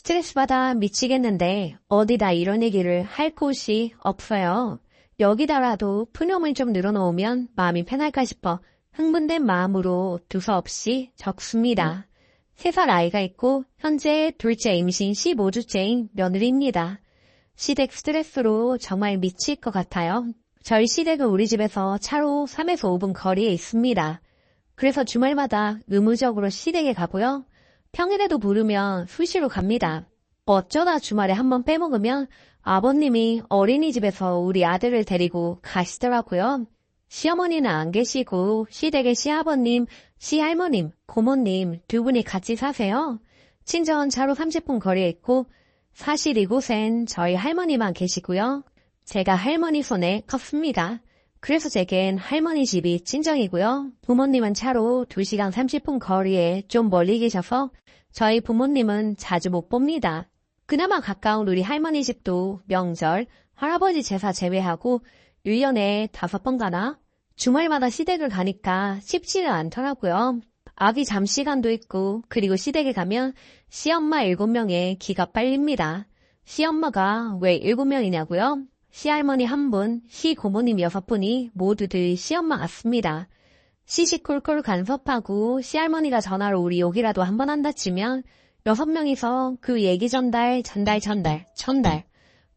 스트레스 받아 미치겠는데 어디다 이런 얘기를 할 곳이 없어요. 여기다라도 푸념을 좀 늘어놓으면 마음이 편할까 싶어 흥분된 마음으로 두서없이 적습니다. 3살 아이가 있고 현재 둘째 임신 15주째인 며느리입니다. 시댁 스트레스로 정말 미칠 것 같아요. 저희 시댁은 우리 집에서 차로 3에서 5분 거리에 있습니다. 그래서 주말마다 의무적으로 시댁에 가고요. 평일에도 부르면 수시로 갑니다. 어쩌다 주말에 한번 빼먹으면 아버님이 어린이집에서 우리 아들을 데리고 가시더라고요. 시어머니는 안 계시고 시댁의 시아버님, 시할머님, 고모님 두 분이 같이 사세요. 친정 차로 30분 거리에 있고 사실 이곳엔 저희 할머니만 계시고요. 제가 할머니 손에 컸습니다. 그래서 제겐 할머니 집이 친정이고요. 부모님은 차로 2시간 30분 거리에 좀 멀리 계셔서 저희 부모님은 자주 못 봅니다. 그나마 가까운 우리 할머니 집도 명절, 할아버지 제사 제외하고 1년에 다섯 번 가나? 주말마다 시댁을 가니까 쉽지는 않더라고요. 아기 잠시간도 있고 그리고 시댁에 가면 시엄마 7명에 기가 빨립니다. 시엄마가 왜 7명이냐고요? 시할머니 한 분, 시고모님 6분이 모두들 시엄마 같습니다. 시시콜콜 간섭하고 시할머니가 전화로 우리 욕이라도 한 번 한다 치면 여섯 명이서 그 얘기 전달, 전달, 전달, 전달.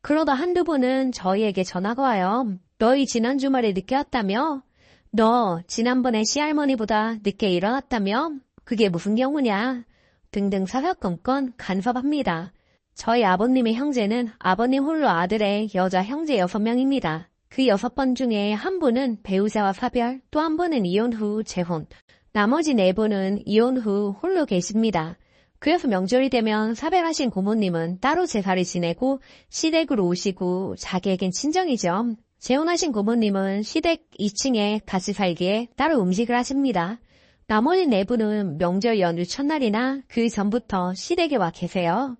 그러다 한두 분은 저희에게 전화가 와요. 너희 지난 주말에 늦게 왔다며? 너 지난번에 시할머니보다 늦게 일어났다며? 그게 무슨 경우냐? 등등 사사건건 간섭합니다. 저희 아버님의 형제는 아버님 홀로 아들의 여자 형제 여섯 명입니다. 그 여섯 번 중에 한 분은 배우자와 사별, 또 한 분은 이혼 후 재혼, 나머지 네 분은 이혼 후 홀로 계십니다. 그래서 명절이 되면 사별하신 고모님은 따로 제사를 지내고 시댁으로 오시고 자기에겐 친정이죠. 재혼하신 고모님은 시댁 2층에 같이 살기에 따로 음식을 하십니다. 나머지 네 분은 명절 연휴 첫날이나 그 전부터 시댁에 와 계세요.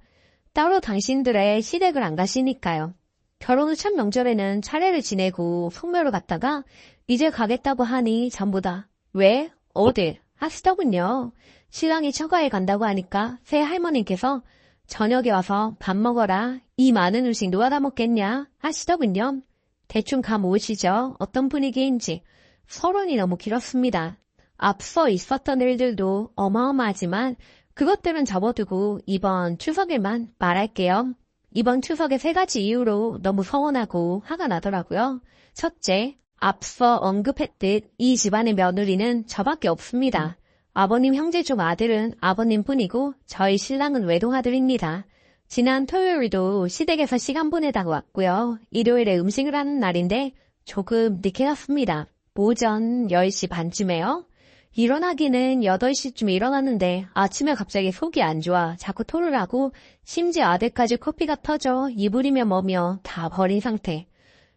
따로 당신들의 시댁을 안 가시니까요. 결혼 후 첫 명절에는 차례를 지내고 성묘를 갔다가 이제 가겠다고 하니 전부 다 왜? 어딜? 하시더군요. 신랑이 처가에 간다고 하니까 새 할머니께서 저녁에 와서 밥 먹어라. 이 많은 음식 누가 다 먹겠냐? 하시더군요. 대충 감 오시죠? 어떤 분위기인지. 서론이 너무 길었습니다. 앞서 있었던 일들도 어마어마하지만 그것들은 접어두고 이번 추석에만 말할게요. 이번 추석에 세 가지 이유로 너무 서운하고 화가 나더라고요. 첫째, 앞서 언급했듯 이 집안의 며느리는 저밖에 없습니다. 아버님 형제 중 아들은 아버님 뿐이고 저희 신랑은 외동아들입니다. 지난 토요일도 시댁에서 시간 보내다가 왔고요. 일요일에 음식을 하는 날인데 조금 늦게 갔습니다. 오전 10시 반쯤에요. 일어나기는 8시쯤 일어났는데 아침에 갑자기 속이 안 좋아 자꾸 토를 하고 심지어 아들까지 코피가 터져 이불이며 뭐며 다 버린 상태.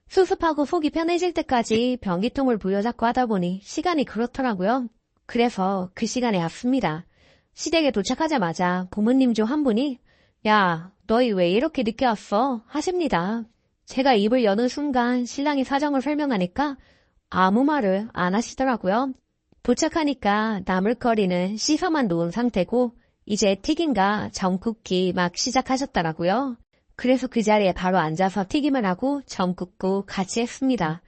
수습하고 속이 편해질 때까지 변기통을 부여잡고 하다 보니 시간이 그렇더라고요. 그래서 그 시간에 왔습니다. 시댁에 도착하자마자 부모님 중 한 분이 야 너희 왜 이렇게 늦게 왔어? 하십니다. 제가 입을 여는 순간 신랑이 사정을 설명하니까 아무 말을 안 하시더라고요. 도착하니까 나물거리는 씻어만 놓은 상태고 이제 튀김과 전국기 막 시작하셨더라고요. 그래서 그 자리에 바로 앉아서 튀김을 하고 전 굽고 같이 했습니다.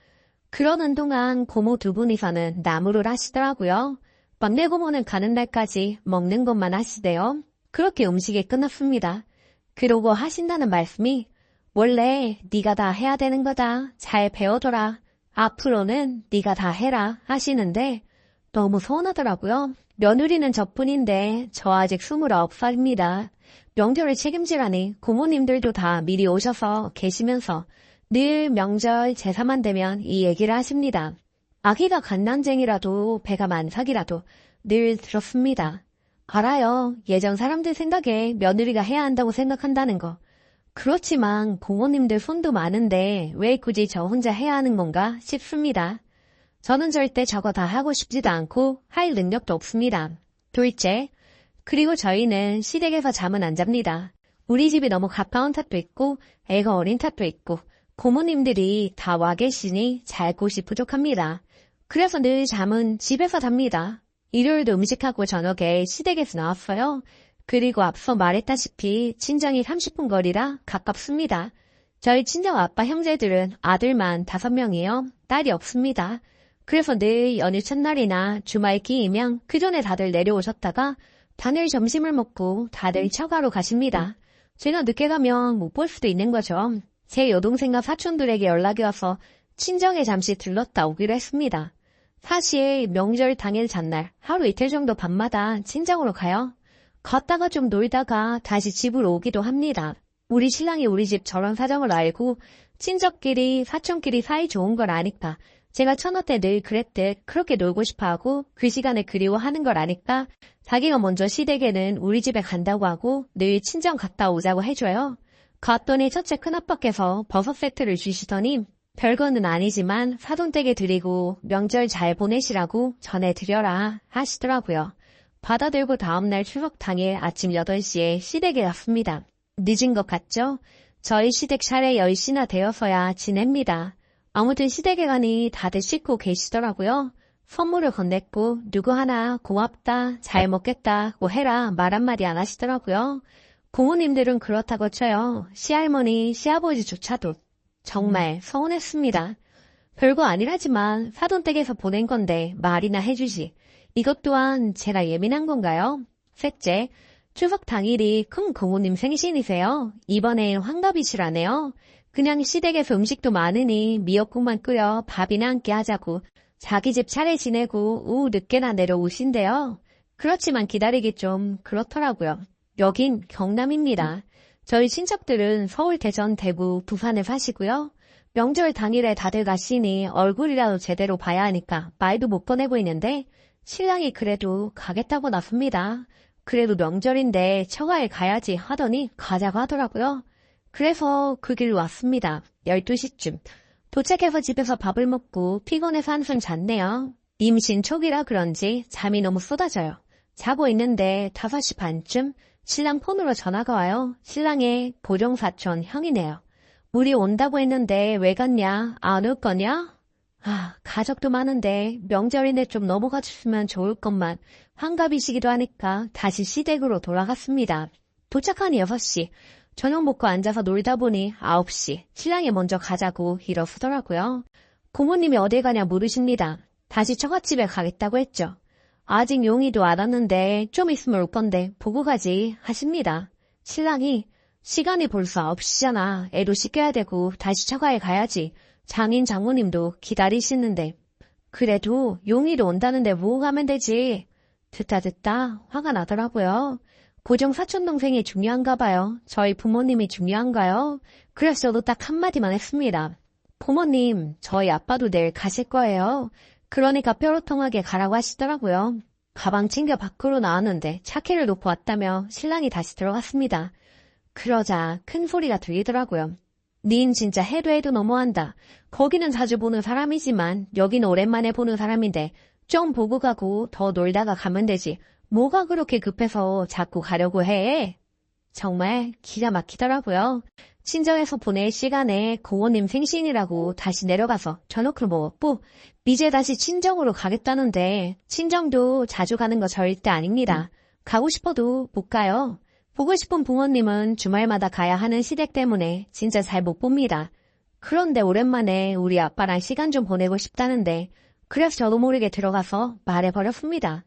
그러는 동안 고모 두 분이서는 나무를 하시더라고요. 막내 고모는 가는 날까지 먹는 것만 하시대요. 그렇게 음식이 끝났습니다. 그러고 하신다는 말씀이 원래 네가 다 해야 되는 거다. 잘 배워둬라. 앞으로는 네가 다 해라 하시는데 너무 서운하더라고요. 며느리는 저뿐인데 저 아직 29살입니다. 명절을 책임지라니 고모님들도 다 미리 오셔서 계시면서 늘 명절 제사만 되면 이 얘기를 하십니다. 아기가 갓난쟁이라도 배가 만삭이라도 늘 들었습니다. 알아요. 예전 사람들 생각에 며느리가 해야 한다고 생각한다는 거. 그렇지만 부모님들 손도 많은데 왜 굳이 저 혼자 해야 하는 건가 싶습니다. 저는 절대 저거 다 하고 싶지도 않고 할 능력도 없습니다. 둘째, 그리고 저희는 시댁에서 잠은 안 잡니다. 우리 집이 너무 가까운 탓도 있고 애가 어린 탓도 있고 고모님들이 다 와 계시니 잘 곳이 부족합니다. 그래서 늘 잠은 집에서 잡니다. 일요일도 음식하고 저녁에 시댁에서 나왔어요. 그리고 앞서 말했다시피 친정이 30분 거리라 가깝습니다. 저희 친정 아빠 형제들은 아들만 5명이요. 딸이 없습니다. 그래서 늘 연휴 첫날이나 주말 끼이면 그 전에 다들 내려오셨다가 당일 점심을 먹고 다들 처가로 가십니다. 제가 늦게 가면 못 볼 수도 있는 거죠. 제 여동생과 사촌들에게 연락이 와서 친정에 잠시 들렀다 오기로 했습니다. 사실 명절 당일 전날 하루 이틀 정도 밤마다 친정으로 가요. 갔다가 좀 놀다가 다시 집으로 오기도 합니다. 우리 신랑이 우리 집 저런 사정을 알고 친척끼리 사촌끼리 사이 좋은 걸 아니까 제가 천어 때늘 그랬듯 그렇게 놀고 싶어하고 그 시간에 그리워하는 걸 아니까 자기가 먼저 시댁에는 우리 집에 간다고 하고 늘 친정 갔다 오자고 해줘요. 갔더니 첫째 큰아빠께서 버섯 세트를 주시더니 별거는 아니지만 사돈댁에 드리고 명절 잘 보내시라고 전해드려라 하시더라고요. 받아들고 다음날 추석 당일 아침 8시에 시댁에 갔습니다. 늦은 것 같죠? 저희 시댁 차례 10시나 되어서야 지냅니다. 아무튼 시댁에 가니 다들 씻고 계시더라고요. 선물을 건넸고 누구 하나 고맙다, 잘 먹겠다고 해라 말 한마디 안 하시더라고요. 부모님들은 그렇다고 쳐요. 시할머니, 시아버지조차도 정말 서운했습니다. 별거 아니라지만 사돈댁에서 보낸 건데 말이나 해주지. 이것 또한 제가 예민한 건가요? 셋째, 추석 당일이 큰 고모님 생신이세요. 이번엔 환갑이시라네요. 그냥 시댁에서 음식도 많으니 미역국만 끓여 밥이나 함께 하자고 자기 집 차례 지내고 오후 늦게나 내려오신대요. 그렇지만 기다리기 좀 그렇더라고요. 여긴 경남입니다. 저희 친척들은 서울, 대전, 대구, 부산에 사시고요. 명절 당일에 다들 가시니 얼굴이라도 제대로 봐야 하니까 말도 못 꺼내고 있는데 신랑이 그래도 가겠다고 나섭니다. 그래도 명절인데 처가에 가야지 하더니 가자고 하더라고요. 그래서 그 길로 왔습니다. 12시쯤. 도착해서 집에서 밥을 먹고 피곤해서 한숨 잤네요. 임신 초기라 그런지 잠이 너무 쏟아져요. 자고 있는데 5시 반쯤 신랑 폰으로 전화가 와요. 신랑의 보정사촌 형이네요. 우리 온다고 했는데 왜 갔냐? 안 올 거냐? 아, 가족도 많은데 명절인데 좀 넘어가 주시면 좋을 것만 환갑이시기도 하니까 다시 시댁으로 돌아갔습니다. 도착한 6시. 저녁 먹고 앉아서 놀다 보니 9시. 신랑이 먼저 가자고 일어서더라고요. 고모님이 어딜 가냐 물으십니다. 다시 처갓집에 가겠다고 했죠. 아직 용이도 안 왔는데 좀 있으면 올 건데 보고 가지 하십니다. 신랑이 시간이 벌써 9시잖아. 애도 씻겨야 되고 다시 처가에 가야지. 장인 장모님도 기다리시는데. 그래도 용이도 온다는데 뭐 가면 되지. 듣다 듣다 화가 나더라고요. 고정 사촌 동생이 중요한가 봐요. 저희 부모님이 중요한가요? 그래서 저도 딱 한마디만 했습니다. 부모님, 저희 아빠도 내일 가실 거예요. 그러니까 뾰로통하게 가라고 하시더라고요. 가방 챙겨 밖으로 나왔는데 차키를 놓고 왔다며 신랑이 다시 들어갔습니다. 그러자 큰 소리가 들리더라고요. 닌 진짜 해도 해도 너무한다. 거기는 자주 보는 사람이지만 여기는 오랜만에 보는 사람인데 좀 보고 가고 더 놀다가 가면 되지. 뭐가 그렇게 급해서 자꾸 가려고 해? 정말 기가 막히더라고요. 친정에서 보낼 시간에 고모님 생신이라고 다시 내려가서 저녁을 먹었고 이제 다시 친정으로 가겠다는데 친정도 자주 가는 거 절대 아닙니다. 가고 싶어도 못 가요. 보고 싶은 부모님은 주말마다 가야 하는 시댁 때문에 진짜 잘 못 봅니다. 그런데 오랜만에 우리 아빠랑 시간 좀 보내고 싶다는데 그래서 저도 모르게 들어가서 말해버렸습니다.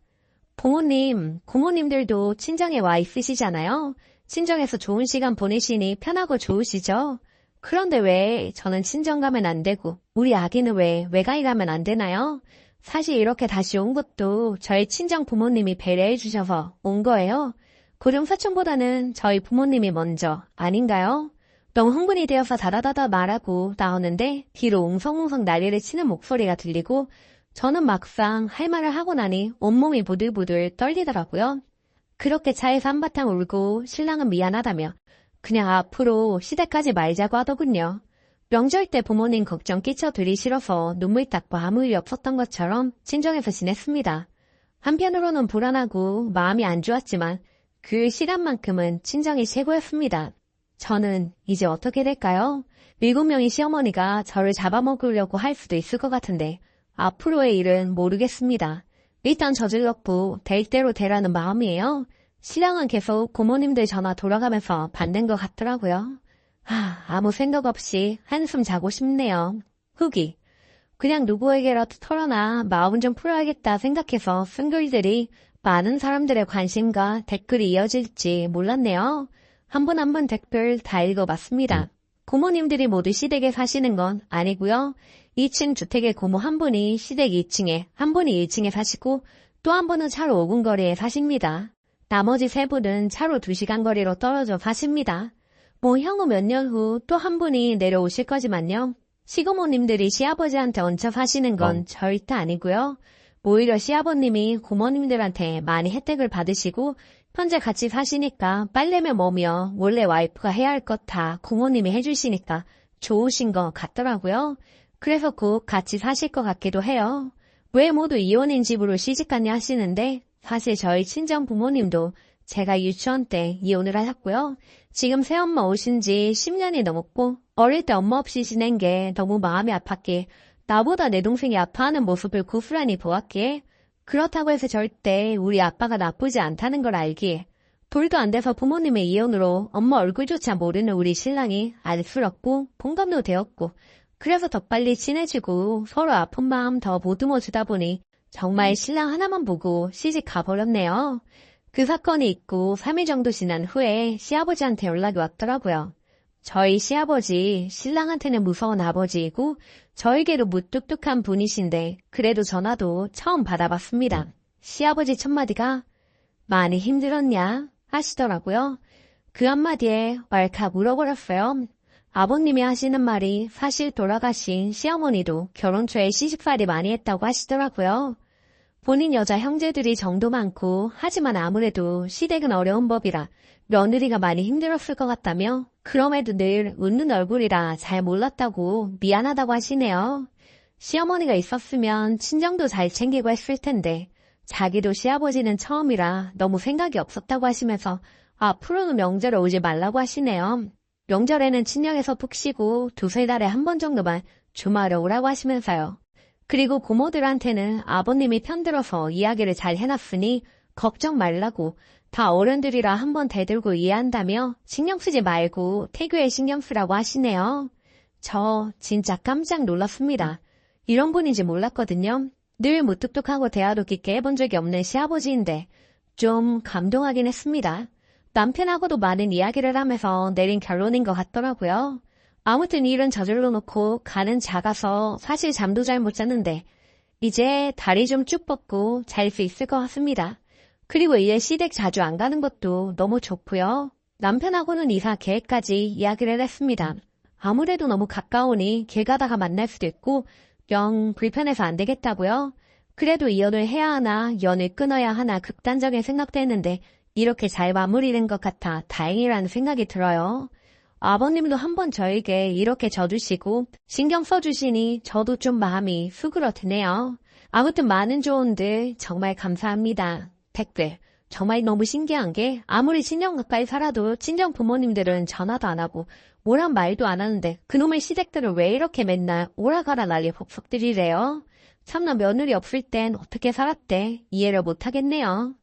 부모님, 고모님들도 친정에 와 있으시잖아요. 친정에서 좋은 시간 보내시니 편하고 좋으시죠? 그런데 왜 저는 친정 가면 안 되고 우리 아기는 왜 외가에 가면 안 되나요? 사실 이렇게 다시 온 것도 저희 친정 부모님이 배려해 주셔서 온 거예요. 고령 사촌보다는 저희 부모님이 먼저 아닌가요? 너무 흥분이 되어서 다다다다 말하고 나오는데 뒤로 웅성웅성 난리를 치는 목소리가 들리고 저는 막상 할 말을 하고 나니 온몸이 부들부들 떨리더라고요. 그렇게 차에서 한바탕 울고 신랑은 미안하다며 그냥 앞으로 시댁까지 말자고 하더군요. 명절 때 부모님 걱정 끼쳐드리 싫어서 눈물 닦고 아무 일 없었던 것처럼 친정에서 지냈습니다. 한편으로는 불안하고 마음이 안 좋았지만 그 시간만큼은 친정이 최고였습니다. 저는 이제 어떻게 될까요? 일곱 명의 시어머니가 저를 잡아먹으려고 할 수도 있을 것 같은데 앞으로의 일은 모르겠습니다. 일단 저질렀고 될 대로 되라는 마음이에요. 신랑은 계속 고모님들 전화 돌아가면서 받는 것 같더라고요. 아, 아무 생각 없이 한숨 자고 싶네요. 후기. 그냥 누구에게라도 털어놔 마음 좀 풀어야겠다 생각해서 쓴 글들이 많은 사람들의 관심과 댓글이 이어질지 몰랐네요. 한분한분 댓글 다 읽어봤습니다. 고모님들이 모두 시댁에 사시는 건 아니고요. 2층 주택의 고모 한 분이 시댁 2층에, 한 분이 1층에 사시고 또 한 분은 차로 5분 거리에 사십니다. 나머지 세 분은 차로 2시간 거리로 떨어져 사십니다. 뭐 향후 몇 년 후 또 한 분이 내려오실 거지만요. 시고모님들이 시아버지한테 얹혀 사시는 건 어. 절대 아니고요. 오히려 시아버님이 고모님들한테 많이 혜택을 받으시고 현재 같이 사시니까 빨래며 뭐며 원래 와이프가 해야 할 것 다 고모님이 해주시니까 좋으신 것 같더라고요. 그래서 곧 같이 사실 것 같기도 해요. 왜 모두 이혼인 집으로 시집갔냐 하시는데 사실 저희 친정 부모님도 제가 유치원 때 이혼을 하셨고요. 지금 새엄마 오신 지 10년이 넘었고 어릴 때 엄마 없이 지낸 게 너무 마음이 아팠기에 나보다 내 동생이 아파하는 모습을 고스란히 보았기에 그렇다고 해서 절대 우리 아빠가 나쁘지 않다는 걸 알기에 돌도 안 돼서 부모님의 이혼으로 엄마 얼굴조차 모르는 우리 신랑이 안쓰럽고 공감도 되었고 그래서 더 빨리 친해지고 서로 아픈 마음 더 보듬어 주다 보니 정말 신랑 하나만 보고 시집 가버렸네요. 그 사건이 있고 3일 정도 지난 후에 시아버지한테 연락이 왔더라고요. 저희 시아버지, 신랑한테는 무서운 아버지이고 저에게도 무뚝뚝한 분이신데 그래도 전화도 처음 받아봤습니다. 시아버지 첫마디가 많이 힘들었냐 하시더라고요. 그 한마디에 왈칵 물어버렸어요. 아버님이 하시는 말이 사실 돌아가신 시어머니도 결혼 초에 시집살이 많이 했다고 하시더라고요. 본인 여자 형제들이 정도 많고 하지만 아무래도 시댁은 어려운 법이라 며느리가 많이 힘들었을 것 같다며 그럼에도 늘 웃는 얼굴이라 잘 몰랐다고 미안하다고 하시네요. 시어머니가 있었으면 친정도 잘 챙기고 했을 텐데 자기도 시아버지는 처음이라 너무 생각이 없었다고 하시면서 앞으로는 명절에 오지 말라고 하시네요. 명절에는 친정에서 푹 쉬고 두세 달에 한 번 정도만 주말에 오라고 하시면서요. 그리고 고모들한테는 아버님이 편들어서 이야기를 잘 해놨으니 걱정 말라고 다 어른들이라 한번 대들고 이해한다며 신경 쓰지 말고 태교에 신경 쓰라고 하시네요. 저 진짜 깜짝 놀랐습니다. 이런 분인지 몰랐거든요. 늘 무뚝뚝하고 대화도 깊게 해본 적이 없는 시아버지인데 좀 감동하긴 했습니다. 남편하고도 많은 이야기를 하면서 내린 결론인 것 같더라고요. 아무튼 일은 저질러 놓고 가는 작아서 사실 잠도 잘못 잤는데 이제 다리 좀 쭉 뻗고 잘 수 있을 것 같습니다. 그리고 이제 시댁 자주 안 가는 것도 너무 좋고요. 남편하고는 이사 계획까지 이야기를 했습니다. 아무래도 너무 가까우니 길 가다가 만날 수도 있고 영 불편해서 안 되겠다고요. 그래도 이혼을 해야 하나 연을 끊어야 하나 극단적인 생각도 했는데 이렇게 잘 마무리된 것 같아 다행이라는 생각이 들어요. 아버님도 한번 저에게 이렇게 져주시고 신경 써주시니 저도 좀 마음이 수그러드네요. 아무튼 많은 조언들 정말 감사합니다. 댓글 정말 너무 신기한 게 아무리 친정 가까이 살아도 친정 부모님들은 전화도 안 하고 뭐란 말도 안 하는데 그놈의 시댁들을 왜 이렇게 맨날 오라가라 난리 폭폭들이래요. 참나 며느리 없을 땐 어떻게 살았대 이해를 못하겠네요.